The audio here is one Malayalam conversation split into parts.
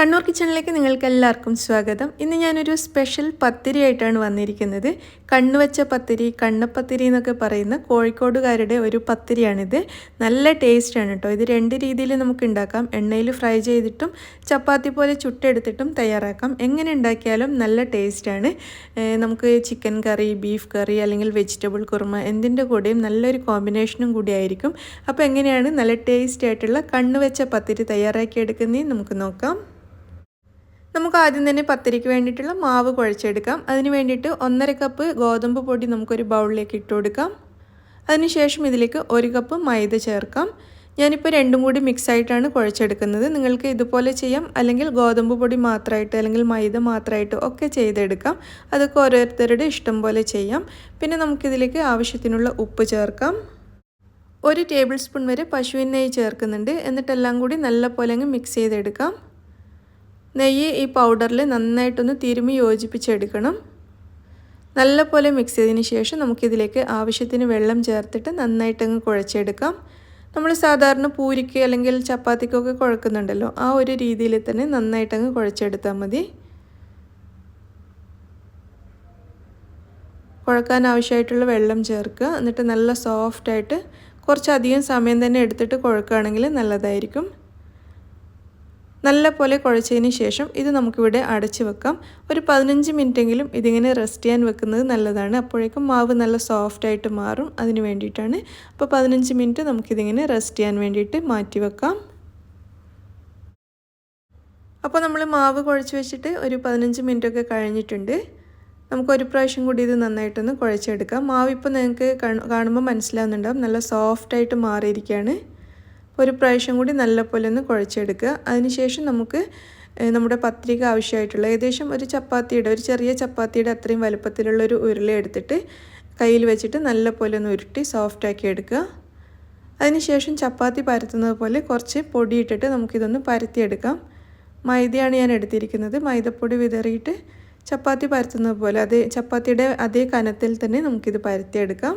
കണ്ണൂർ കിച്ചണിലേക്ക് നിങ്ങൾക്ക് എല്ലാവർക്കും സ്വാഗതം. ഇന്ന് ഞാനൊരു സ്പെഷ്യൽ പത്തിരി ആയിട്ടാണ് വന്നിരിക്കുന്നത്. കണ്ണുവച്ച പത്തിരി കണ്ണപ്പത്തിരി എന്നൊക്കെ പറയുന്ന കോഴിക്കോടുകാരുടെ ഒരു പത്തിരിയാണിത്. നല്ല ടേസ്റ്റാണ് കേട്ടോ ഇത് രണ്ട് രീതിയിൽ നമുക്ക് ഉണ്ടാക്കാം. എണ്ണയിൽ ഫ്രൈ ചെയ്തിട്ടും ചപ്പാത്തി പോലെ ചുട്ടെടുത്തിട്ടും തയ്യാറാക്കാം. എങ്ങനെ ഉണ്ടാക്കിയാലും നല്ല ടേസ്റ്റാണ്. നമുക്ക് ചിക്കൻ കറി ബീഫ് കറി അല്ലെങ്കിൽ വെജിറ്റബിൾ കുറുമ എന്തിന്റെ കൂടെയും നല്ലൊരു കോമ്പിനേഷനും കൂടി ആയിരിക്കും. അപ്പോൾ എങ്ങനെയാണ് നല്ല ടേസ്റ്റി ആയിട്ടുള്ള കണ്ണുവച്ച പത്തിരി തയ്യാറാക്കിയെടുക്കുന്നതെന്ന് നമുക്ക് നോക്കാം. നമുക്ക് ആദ്യം തന്നെ പത്തിരിക്ക് വേണ്ടിയിട്ടുള്ള മാവ് കുഴച്ചെടുക്കാം. അതിന് വേണ്ടിയിട്ട് ഒന്നര കപ്പ് ഗോതമ്പ് പൊടി നമുക്കൊരു ബൗളിലേക്ക് ഇട്ട് കൊടുക്കാം. അതിനുശേഷം ഇതിലേക്ക് ഒരു കപ്പ് മൈദ ചേർക്കാം. ഞാനിപ്പോൾ രണ്ടും കൂടി മിക്സ് ആയിട്ടാണ് കുഴച്ചെടുക്കുന്നത്. നിങ്ങൾക്ക് ഇതുപോലെ ചെയ്യാം. അല്ലെങ്കിൽ ഗോതമ്പ് പൊടി മാത്രമായിട്ട് അല്ലെങ്കിൽ മൈദ മാത്രമായിട്ട് ഒക്കെ ചെയ്തെടുക്കാം. അതൊക്കെ ഓരോരുത്തരുടെ ഇഷ്ടം പോലെ ചെയ്യാം. പിന്നെ നമുക്കിതിലേക്ക് ആവശ്യത്തിനുള്ള ഉപ്പ് ചേർക്കാം. ഒരു ടേബിൾ സ്പൂൺ വരെ പശുവിൻ നെയ്യ് ചേർക്കുന്നുണ്ട്. എന്നിട്ടെല്ലാം കൂടി നല്ല പോലെ അങ്ങ് മിക്സ് ചെയ്തെടുക്കാം. നെയ്യ് ഈ പൗഡറിൽ നന്നായിട്ടൊന്ന് തിരുമി യോജിപ്പിച്ചെടുക്കണം. നല്ലപോലെ മിക്സ് ചെയ്തതിന് ശേഷം നമുക്കിതിലേക്ക് ആവശ്യത്തിന് വെള്ളം ചേർത്തിട്ട് നന്നായിട്ടങ്ങ് കുഴച്ചെടുക്കാം. നമ്മൾ സാധാരണ പൂരിക്ക് അല്ലെങ്കിൽ ചപ്പാത്തിക്കൊക്കെ കുഴക്കുന്നുണ്ടല്ലോ ആ ഒരു രീതിയിൽ തന്നെ നന്നായിട്ടങ്ങ് കുഴച്ചെടുത്താൽ മതി. കുഴക്കാൻ ആവശ്യമായിട്ടുള്ള വെള്ളം ചേർക്കുക. എന്നിട്ട് നല്ല സോഫ്റ്റായിട്ട് കുറച്ചധികം സമയം തന്നെ എടുത്തിട്ട് കുഴക്കുകയാണെങ്കിൽ നല്ലതായിരിക്കും. നല്ല പോലെ കുഴച്ചതിന് ശേഷം ഇത് നമുക്കിവിടെ അടച്ച് വെക്കാം. ഒരു പതിനഞ്ച് മിനിറ്റെങ്കിലും ഇതിങ്ങനെ റെസ്റ്റ് ചെയ്യാൻ വെക്കുന്നത് നല്ലതാണ്. അപ്പോഴേക്കും മാവ് നല്ല സോഫ്റ്റായിട്ട് മാറും. അതിന് വേണ്ടിയിട്ടാണ്. അപ്പോൾ പതിനഞ്ച് മിനിറ്റ് നമുക്കിതിങ്ങനെ റെസ്റ്റ് ചെയ്യാൻ വേണ്ടിയിട്ട് മാറ്റി വെക്കാം. അപ്പോൾ നമ്മൾ മാവ് കുഴച്ച് വെച്ചിട്ട് ഒരു പതിനഞ്ച് മിനിറ്റൊക്കെ കഴിഞ്ഞിട്ടുണ്ട്. നമുക്ക് ഒരു പ്രാവശ്യം കൂടി ഇത് നന്നായിട്ടൊന്ന് കുഴച്ചെടുക്കാം. മാവ് ഇപ്പോൾ നിങ്ങൾക്ക് കാണുമ്പോൾ മനസ്സിലാവുന്നുണ്ടാവും. നല്ല സോഫ്റ്റായിട്ട് മാറിയിരിക്കുകയാണ്. ഒരു പ്രാവശ്യം കൂടി നല്ലപോലെ ഒന്ന് കുഴച്ചെടുക്കുക. അതിനുശേഷം നമുക്ക് നമ്മുടെ പത്രിക ആവശ്യമായിട്ടുള്ള ഏകദേശം ഒരു ചപ്പാത്തിയുടെ ഒരു ചെറിയ ചപ്പാത്തിയുടെ അത്രയും വലുപ്പത്തിലുള്ള ഒരു ഉരുള എടുത്തിട്ട് കയ്യിൽ വെച്ചിട്ട് നല്ലപോലെ ഒന്ന് ഉരുട്ടി സോഫ്റ്റാക്കി എടുക്കുക. അതിനുശേഷം ചപ്പാത്തി പരത്തുന്നത് പോലെ കുറച്ച് പൊടിയിട്ടിട്ട് നമുക്കിതൊന്ന് പരത്തിയെടുക്കാം. മൈദയാണ് ഞാൻ എടുത്തിരിക്കുന്നത്. മൈദപ്പൊടി വിതറിയിട്ട് ചപ്പാത്തി പരത്തുന്നത് പോലെ അതേ ചപ്പാത്തിയുടെ അതേ കനത്തിൽ തന്നെ നമുക്കിത് പരത്തിയെടുക്കാം.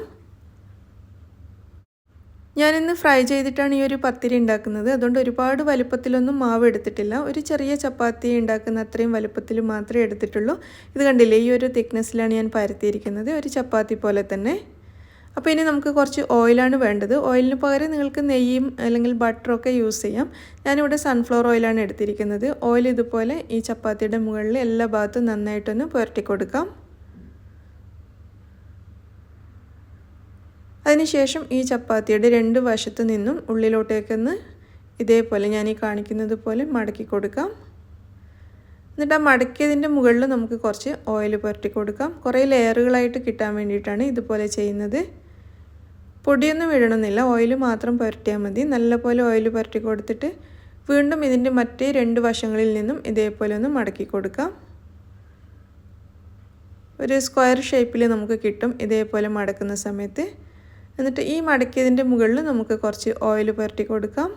ഞാനിന്ന് ഫ്രൈ ചെയ്തിട്ടാണ് ഈ ഒരു പത്തിരി ഉണ്ടാക്കുന്നത്. അതുകൊണ്ട് ഒരുപാട് വലുപ്പത്തിലൊന്നും മാവ് എടുത്തിട്ടില്ല. ഒരു ചെറിയ ചപ്പാത്തി ഉണ്ടാക്കുന്ന അത്രയും വലുപ്പത്തിൽ മാത്രമേ എടുത്തിട്ടുള്ളൂ. ഇത് കണ്ടില്ലേ? ഈ ഒരു തിക്നെസ്സിലാണ് ഞാൻ പരത്തിയിരിക്കുന്നത്. ഒരു ചപ്പാത്തി പോലെ തന്നെ. അപ്പോൾ ഇനി നമുക്ക് കുറച്ച് ഓയിലാണ് വേണ്ടത്. ഓയിലിന് പകരം നിങ്ങൾക്ക് നെയ്യും അല്ലെങ്കിൽ ബട്ടറൊക്കെ യൂസ് ചെയ്യാം. ഞാനിവിടെ സൺഫ്ലവർ ഓയിലാണ് എടുത്തിരിക്കുന്നത്. ഓയിൽ ഇതുപോലെ ഈ ചപ്പാത്തിയുടെ മുകളിൽ എല്ലാ ഭാഗത്തും നന്നായിട്ടൊന്ന് പുരട്ടി കൊടുക്കാം അതിനുശേഷം ഈ ചപ്പാത്തിയുടെ രണ്ട് വശത്ത് നിന്നും ഉള്ളിലോട്ടേക്കൊന്ന് ഇതേപോലെ ഞാൻ ഈ കാണിക്കുന്നത് പോലെ മടക്കി കൊടുക്കാം. എന്നിട്ട് ആ മടക്കിയതിന്റെ മുകളിൽ നമുക്ക് കുറച്ച് ഓയിൽ പുരട്ടി കൊടുക്കാം. കുറേ ലെയറുകളായിട്ട് കിട്ടാൻ വേണ്ടിയിട്ടാണ് ഇതുപോലെ ചെയ്യുന്നത്. പൊടിയൊന്നും ഇടണമെന്നില്ല. ഓയിൽ മാത്രം പുരട്ടിയാൽ മതി. നല്ലപോലെ ഓയിൽ പുരട്ടി കൊടുത്തിട്ട് വീണ്ടും ഇതിന്റെ മറ്റേ രണ്ട് വശങ്ങളിൽ നിന്നും ഇതേപോലെ ഒന്ന് മടക്കി കൊടുക്കാം. ഒരു സ്ക്വയർ ഷേപ്പിൽ നമുക്ക് കിട്ടും ഇതേപോലെ മടക്കുന്ന സമയത്ത്. എന്നിട്ട് ഈ മടക്കിയതിന്റെ മുകളിൽ നമുക്ക് കുറച്ച് ഓയിൽ പുരട്ടി കൊടുക്കാം.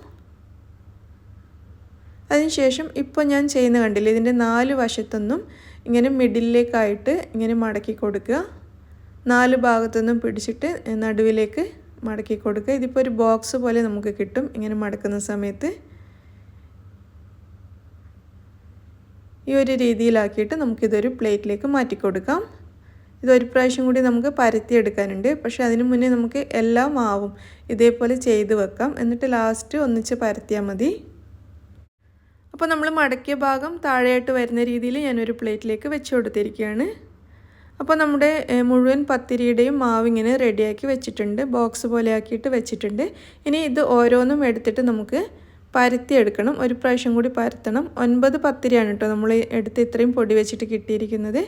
അതിനുശേഷം ഇപ്പോൾ ഞാൻ ചെയ്യുന്ന കണ്ടില്ല ഇതിന്റെ നാല് വശത്തൊന്നും ഇങ്ങനെ മിഡിലേക്കായിട്ട് ഇങ്ങനെ മടക്കി കൊടുക്കുക. നാല് ഭാഗത്തൊന്നും പിടിച്ചിട്ട് നടുവിലേക്ക് മടക്കി കൊടുക്കുക. ഇതിപ്പോൾ ഒരു ബോക്സ് പോലെ നമുക്ക് കിട്ടും ഇങ്ങനെ മടക്കുന്ന സമയത്ത്. ഈ ഒരു രീതിയിലാക്കിയിട്ട് നമുക്കിതൊരു പ്ലേറ്റിലേക്ക് മാറ്റി കൊടുക്കാം. ഇതൊരു പ്രാവശ്യം കൂടി നമുക്ക് പരത്തിയെടുക്കാനുണ്ട്. പക്ഷെ അതിന് മുന്നേ നമുക്ക് എല്ലാ മാവും ഇതേപോലെ ചെയ്ത് വെക്കാം. എന്നിട്ട് ലാസ്റ്റ് ഒന്നിച്ച് പരത്തിയാൽ മതി. അപ്പോൾ നമ്മൾ മടക്കിയ ഭാഗം താഴെയായിട്ട് വരുന്ന രീതിയിൽ ഞാനൊരു പ്ലേറ്റിലേക്ക് വെച്ച് കൊടുത്തിരിക്കുകയാണ്. അപ്പോൾ നമ്മുടെ മുഴുവൻ പത്തിരിയുടെയും മാവ് ഇങ്ങനെ റെഡിയാക്കി വെച്ചിട്ടുണ്ട്. ബോക്സ് പോലെ ആക്കിയിട്ട് വെച്ചിട്ടുണ്ട്. ഇനി ഇത് ഓരോന്നും എടുത്തിട്ട് നമുക്ക് പരത്തി എടുക്കണം ഒരു പ്രാവശ്യം കൂടി പരത്തണം. ഒൻപത് പത്തിരിയാണ് കേട്ടോ നമ്മൾ എടുത്ത് ഇത്രയും പൊടി വെച്ചിട്ട് കിട്ടിയിരിക്കുന്നത്.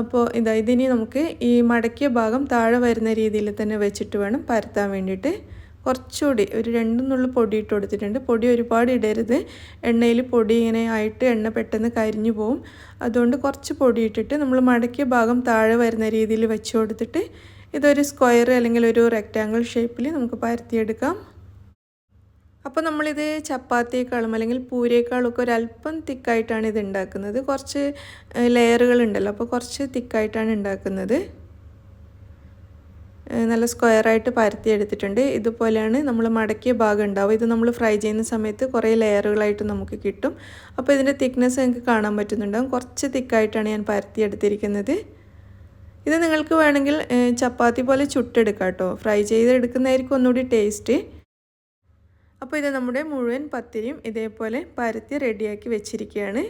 അപ്പോൾ ഇതാ ഇതിനി നമുക്ക് ഈ മടക്കിയ ഭാഗം താഴെ വരുന്ന രീതിയിൽ തന്നെ വെച്ചിട്ട് വേണം പരത്താൻ വേണ്ടിയിട്ട്. കുറച്ചുകൂടി ഒരു രണ്ടു നുള്ളു പൊടി ഇട്ട് കൊടുത്തിട്ടുണ്ട്. പൊടി ഒരുപാട് ഇടരുത്. എണ്ണയിൽ പൊടി ഇങ്ങനെ ആയിട്ട് എണ്ണ പെട്ടെന്ന് കരിഞ്ഞു പോവും. അതുകൊണ്ട് കുറച്ച് പൊടി ഇട്ടിട്ട് നമ്മൾ മടക്കിയ ഭാഗം താഴെ വരുന്ന രീതിയിൽ വെച്ച് കൊടുത്തിട്ട് ഇതൊരു സ്ക്വയർ അല്ലെങ്കിൽ ഒരു റെക്റ്റാങ്കിൾ ഷേപ്പിൽ നമുക്ക് പരത്തിയെടുക്കാം. അപ്പോൾ നമ്മളിത് ചപ്പാത്തിയേക്കാളും അല്ലെങ്കിൽ പൂരേക്കാളും ഒക്കെ ഒരല്പം തിക്കായിട്ടാണ് ഇത് ഉണ്ടാക്കുന്നത് കുറച്ച് ലെയറുകൾ ഉണ്ടല്ലോ അപ്പോൾ കുറച്ച് തിക്കായിട്ടാണ് ഉണ്ടാക്കുന്നത് നല്ല സ്ക്വയറായിട്ട് പരത്തി എടുത്തിട്ടുണ്ട് ഇതുപോലെയാണ് നമ്മൾ മടക്കിയ ഭാഗം ഉണ്ടാവും ഇത് നമ്മൾ ഫ്രൈ ചെയ്യുന്ന സമയത്ത് കുറേ ലെയറുകളായിട്ട് നമുക്ക് കിട്ടും. അപ്പോൾ ഇതിന്റെ തിക്നെസ് നിങ്ങൾക്ക് കാണാൻ പറ്റുന്നുണ്ടാവും. കുറച്ച് തിക്കായിട്ടാണ് ഞാൻ പരത്തി എടുത്തിരിക്കുന്നത് ഇത് നിങ്ങൾക്ക് വേണമെങ്കിൽ ചപ്പാത്തി പോലെ ചുട്ടെടുക്കാം കേട്ടോ ഫ്രൈ ചെയ്തെടുക്കുന്നതായിരിക്കും ഒന്നുകൂടി ടേസ്റ്റ്. അപ്പോൾ ഇത് നമ്മുടെ മുഴുവൻ പത്തിരിയും ഇതേപോലെ പരത്തി റെഡിയാക്കി വെച്ചിരിക്കുകയാണ്.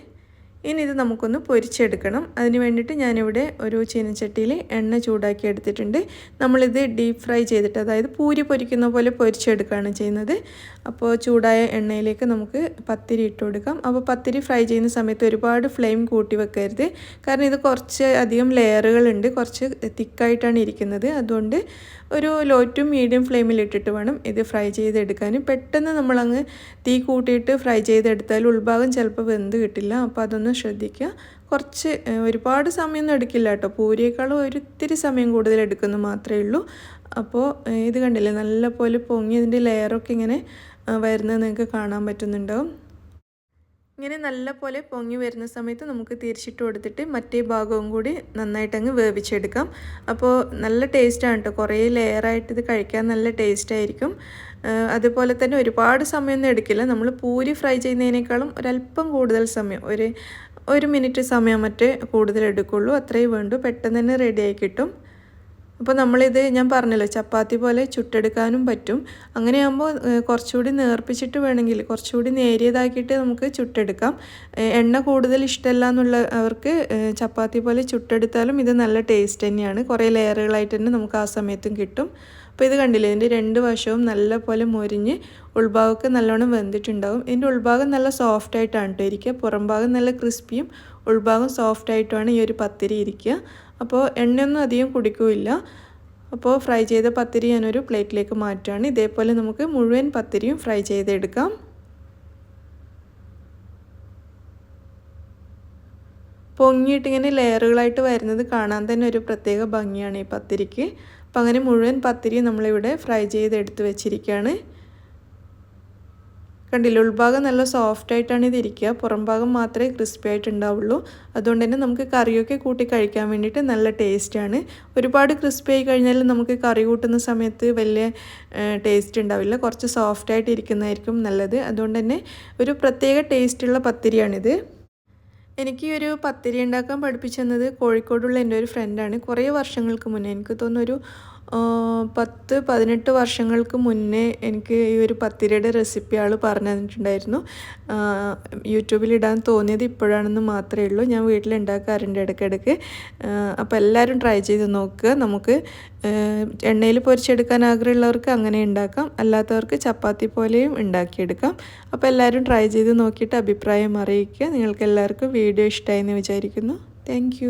ഇനി ഇത് നമുക്കൊന്ന് പൊരിച്ചെടുക്കണം. അതിന് വേണ്ടിയിട്ട് ഞാനിവിടെ ഒരു ചീനച്ചട്ടിയിൽ എണ്ണ ചൂടാക്കി എടുത്തിട്ടുണ്ട്. നമ്മളിത് ഡീപ്പ് ഫ്രൈ ചെയ്തിട്ട് അതായത് പൂരി പൊരിക്കുന്ന പോലെ പൊരിച്ചെടുക്കുകയാണ് ചെയ്യുന്നത്. അപ്പോൾ ചൂടായ എണ്ണയിലേക്ക് നമുക്ക് പത്തിരി ഇട്ട് കൊടുക്കാം. അപ്പോൾ പത്തിരി ഫ്രൈ ചെയ്യുന്ന സമയത്ത് ഒരുപാട് ഫ്ലെയിം കൂട്ടി വെക്കരുത്. കാരണം ഇത് കുറച്ച് അധികം ലെയറുകളുണ്ട്. കുറച്ച് തിക്കായിട്ടാണ് ഇരിക്കുന്നത്. അതുകൊണ്ട് ഒരു ലോ ടു മീഡിയം ഫ്ലെയിമിൽ ഇട്ടിട്ട് വേണം ഇത് ഫ്രൈ ചെയ്തെടുക്കാൻ പെട്ടെന്ന് നമ്മളങ്ങ് തീ കൂട്ടിയിട്ട് ഫ്രൈ ചെയ്തെടുത്താൽ ഉൾഭാഗം ചിലപ്പോൾ വെന്ത് കിട്ടില്ല. അപ്പോൾ അതൊന്ന് ശ്രദ്ധിക്കുക. കുറച്ച് ഒരുപാട് സമയമൊന്നും എടുക്കില്ല കേട്ടോ. പൂരിയേക്കാളും ഒരിത്തിരി സമയം കൂടുതൽ എടുക്കുന്നു മാത്രമേ ഉള്ളൂ. അപ്പോൾ ഇത് കണ്ടില്ലേ? നല്ല പോലെ പൊങ്ങി ഇതിന്റെ ലെയറൊക്കെ ഇങ്ങനെ വരുന്നത് നിങ്ങൾക്ക് കാണാൻ പറ്റുന്നുണ്ടാവും. ഇങ്ങനെ നല്ല പോലെ പൊങ്ങി വരുന്ന സമയത്ത് നമുക്ക് തിരിച്ചിട്ട് കൊടുത്തിട്ട് മറ്റേ ഭാഗവും കൂടി നന്നായിട്ട് അങ്ങ് വേവിച്ചെടുക്കാം. അപ്പോൾ നല്ല ടേസ്റ്റാണ് കേട്ടോ. കുറേ ലെയറായിട്ട് ഇത് കഴിക്കാൻ നല്ല ടേസ്റ്റായിരിക്കും അതുപോലെ തന്നെ ഒരുപാട് സമയമൊന്നും എടുക്കില്ല. നമ്മൾ പൂരി ഫ്രൈ ചെയ്യുന്നതിനേക്കാളും ഒരല്പം കൂടുതൽ സമയം. ഒരു ഒരു മിനിറ്റ് സമയം മറ്റേ കൂടുതൽ എടുക്കുള്ളൂ. അത്രയും വേണ്ടു. പെട്ടെന്ന് തന്നെ റെഡിയായി കിട്ടും. അപ്പോൾ നമ്മളിത് ഞാൻ പറഞ്ഞല്ലോ ചപ്പാത്തി പോലെ ചുട്ടെടുക്കാനും പറ്റും. അങ്ങനെയാകുമ്പോൾ കുറച്ചുകൂടി നേർപ്പിച്ചിട്ട് വേണമെങ്കിൽ കുറച്ചുകൂടി നേരിയതാക്കിയിട്ട് നമുക്ക് ചുട്ടെടുക്കാം. എണ്ണ കൂടുതൽ ഇഷ്ടമല്ല എന്നുള്ള അവർക്ക് ചപ്പാത്തി പോലെ ചുട്ടെടുത്താലും ഇത് നല്ല ടേസ്റ്റ് തന്നെയാണ്. കുറേ ലെയറുകളായിട്ട് തന്നെ നമുക്ക് ആ സമയത്തും കിട്ടും. അപ്പോൾ ഇത് കണ്ടില്ലേ ഇതിന്റെ രണ്ട് വശവും നല്ല പോലെ മൊരിഞ്ഞ് ഉൾഭാഗമൊക്കെ നല്ലോണം വെന്തിട്ടുണ്ടാവും. ഇതിന്റെ ഉൾഭാഗം നല്ല സോഫ്റ്റ് ആയിട്ടാണ് കേട്ടോ ഇരിക്കുക. പുറംഭാഗം നല്ല ക്രിസ്പിയും ഉൾഭാഗം സോഫ്റ്റ് ആയിട്ടുമാണ് ഈ ഒരു പത്തിരി ഇരിക്കുക. അപ്പോൾ എണ്ണയൊന്നും അധികം കുടിക്കില്ല. അപ്പോൾ ഫ്രൈ ചെയ്ത പത്തിരി ഞാനൊരു പ്ലേറ്റിലേക്ക് മാറ്റുകയാണ്. ഇതേപോലെ നമുക്ക് മുഴുവൻ പത്തിരിയും ഫ്രൈ ചെയ്തെടുക്കാം. പൊങ്ങിയിട്ട് ഇങ്ങനെ ലെയറുകളായിട്ട് വരുന്നത് കാണാൻ തന്നെ ഒരു പ്രത്യേക ഭംഗിയാണ് ഈ പത്തിരിക്ക്. അപ്പം അങ്ങനെ മുഴുവൻ പത്തിരി നമ്മളിവിടെ ഫ്രൈ ചെയ്തെടുത്ത് വെച്ചിരിക്കുകയാണ്. കണ്ടില്ല ഉൾഭാഗം നല്ല സോഫ്റ്റ് ആയിട്ടാണ് ഇതിരിക്കുക പുറം ഭാഗം മാത്രമേ ക്രിസ്പി ആയിട്ട് ഉണ്ടാവുള്ളൂ അതുകൊണ്ട് തന്നെ നമുക്ക് കറിയൊക്കെ കൂട്ടി കഴിക്കാൻ വേണ്ടിയിട്ട് നല്ല ടേസ്റ്റാണ് ഒരുപാട് ക്രിസ്പി ആയി കഴിഞ്ഞാൽ നമുക്ക് കറി കൂട്ടുന്ന സമയത്ത് വലിയ ടേസ്റ്റ് ഉണ്ടാവില്ല. കുറച്ച് സോഫ്റ്റ് ആയിട്ട് ഇരിക്കുന്നതായിരിക്കും നല്ലത്. അതുകൊണ്ട് തന്നെ ഒരു പ്രത്യേക ടേസ്റ്റുള്ള പത്തിരിയാണിത്. എനിക്ക് ഈ ഒരു പത്തിരി ഉണ്ടാക്കാൻ പഠിപ്പിച്ചെന്നത് കോഴിക്കോടുള്ള എന്റെ ഒരു ഫ്രണ്ടാണ് കുറേ വർഷങ്ങൾക്ക് മുന്നേ. എനിക്ക് തോന്നുന്നൊരു പത്ത് പതിനെട്ട് വർഷങ്ങൾക്ക് മുന്നേ എനിക്ക് ഈ ഒരു പത്തിരയുടെ റെസിപ്പി ആൾ പറഞ്ഞു തന്നിട്ടുണ്ടായിരുന്നു. യൂട്യൂബിൽ ഇടാൻ തോന്നിയത് ഇപ്പോഴാണെന്ന് മാത്രമേ ഉള്ളൂ. ഞാൻ വീട്ടിൽ ഉണ്ടാക്കാറുണ്ട് ഇടയ്ക്കിടയ്ക്ക്. അപ്പോൾ എല്ലാവരും ട്രൈ ചെയ്ത് നോക്കുക. നമുക്ക് എണ്ണയിൽ പൊരിച്ചെടുക്കാൻ ആഗ്രഹമുള്ളവർക്ക് അങ്ങനെ ഉണ്ടാക്കാം. അല്ലാത്തവർക്ക് ചപ്പാത്തി പോലെയും ഉണ്ടാക്കിയെടുക്കാം. അപ്പോൾ എല്ലാവരും ട്രൈ ചെയ്ത് നോക്കിയിട്ട് അഭിപ്രായം അറിയിക്കുക. നിങ്ങൾക്ക് എല്ലാവർക്കും വീഡിയോ ഇഷ്ടമായി എന്ന് വിചാരിക്കുന്നു. താങ്ക്